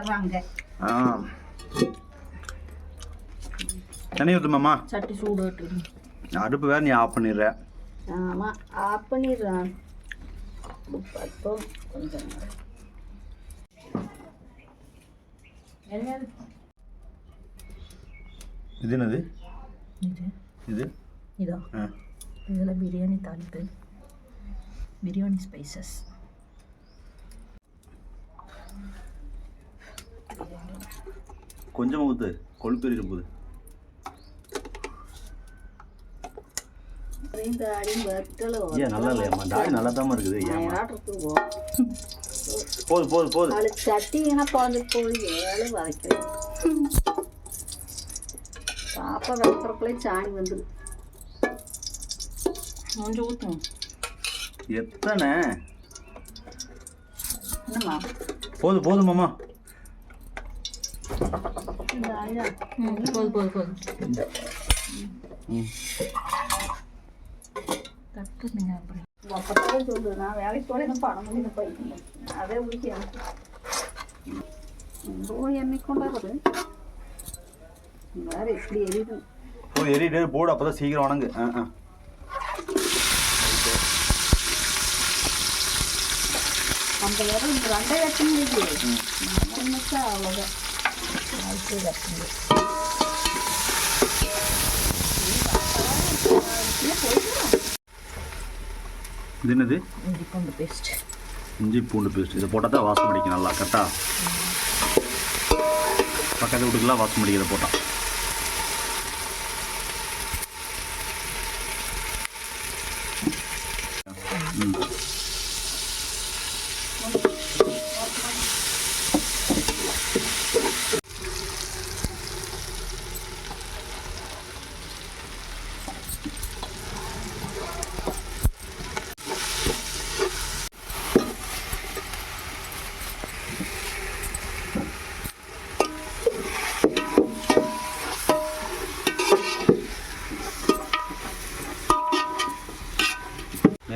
வச்சிடுறாங்க ஆ. தண்ணி ஊற்றுமாம்மா சட்டி சூடு அடுப்பு வேறு நீ ஆஃப் பண்ணிடுற. ஆமாம் ஆஃப் பண்ணிடுறான். கொஞ்சம். இது என்னது? இது. இது? இதா? இதில் பிரியாணி தாளிப்பு. பிரியாணி ஸ்பைசஸ் கொஞ்சமாக ஊற்று கொழுப்பெறிட போகுது தாடி வெட்டலை ஏன் நல்லா இல்லையாம்மா தாடி நல்லா தான் இருக்குது. ஆடுறதுக்கு போது போது போது. நாலு சட்டி எனக்கு வந்து போய் ஏழு வதக்கிறேன். பாப்பா வைக்கிறக்குள்ளே சாணி வந்துடு கொஞ்சம் ஊற்றும் எத்தனை? என்னம்மா? போதும் போதும் மாமா. போது போது போது ம் தட்டுங்க அப்படி அப்பதான் சொல்லு நான் வேலைக்கு போல என்ன பணம் முடியும் பையன் அதே என்னை கொண்டாடுறது வேற எப்படி எரியுது. போய் எரிட்டு போடு அப்போ தான் சீக்கிரம் வணங்கு. ஆ ஆ. அந்த வேலை இந்த ரெண்டே முடியுது என்னச்சா அவ்வளோதான் இது என்னது? இஞ்சி பூண்டு பேஸ்ட் இஞ்சி பூண்டு பேஸ்ட் இதை போட்டால் தான் வாசம் அடிக்கும் நல்லா கரெக்டா பக்கத்து வீட்டுக்கெல்லாம் வாசம் அடிக்கிறத போட்டால்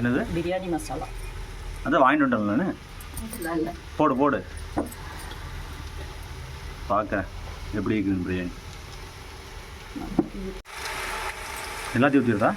என்னது? பிரியாணி மசாலா. அதான் வாங்கிட்டு வந்துட்டேன் நான். போடு போடு. பார்க்குறேன் எப்படி இருக்குது பிரியாணி. எல்லாத்தையும் ஊற்றிடுறா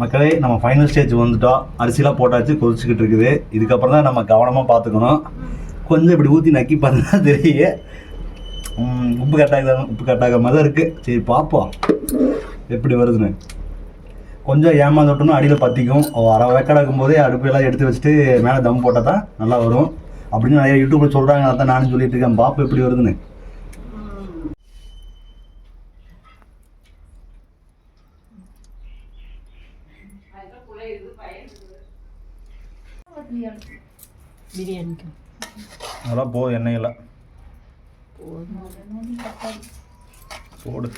மக்களே நம்ம ஃபைனல் ஸ்டேஜ் வந்துட்டோம். அரிசிலாம் போட்டாச்சு கொதிச்சுக்கிட்டு இருக்குது. இதுக்கப்புறம் தான் நம்ம கவனமாக பார்த்துக்கணும். கொஞ்சம் இப்படி ஊற்றி நக்கி பார்த்தா தெரியும் உப்பு கட்டாக உப்பு கட்டாக மாதிரி தான் இருக்குது சரி பார்ப்போம். எப்படி வருதுன்னு. கொஞ்சம் ஏமாந்துட்டோம்னா அடியில் பற்றிக்கும் அரை வேக்காடு இருக்கும்போதே அடுப்பெல்லாம் எடுத்து வச்சுட்டு மேலே தம் போட்டால் தான் நல்லா வரும். அப்படின்னு நிறைய யூடியூப்பில் சொல்கிறாங்க அதான் நானும் சொல்லிட்டு இருக்கேன். பார்ப்போம் எப்படி வருதுன்னு. பிரியாணிக்கு. அதெல்லாம் போதும் எண்ணெயில். போடு.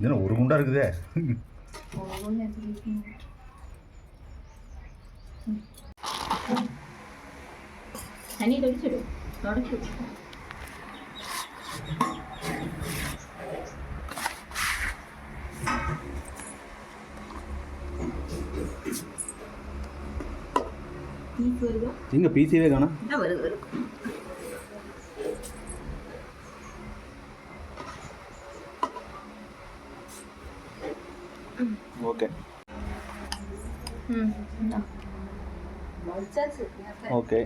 இது ஒரு குண்டா இருக்குதே. தண்ணி தொடிச்சிடு தொடச்சு எங்கே காணோம் என்ன வருது வருது. ஓகே. ஓகே.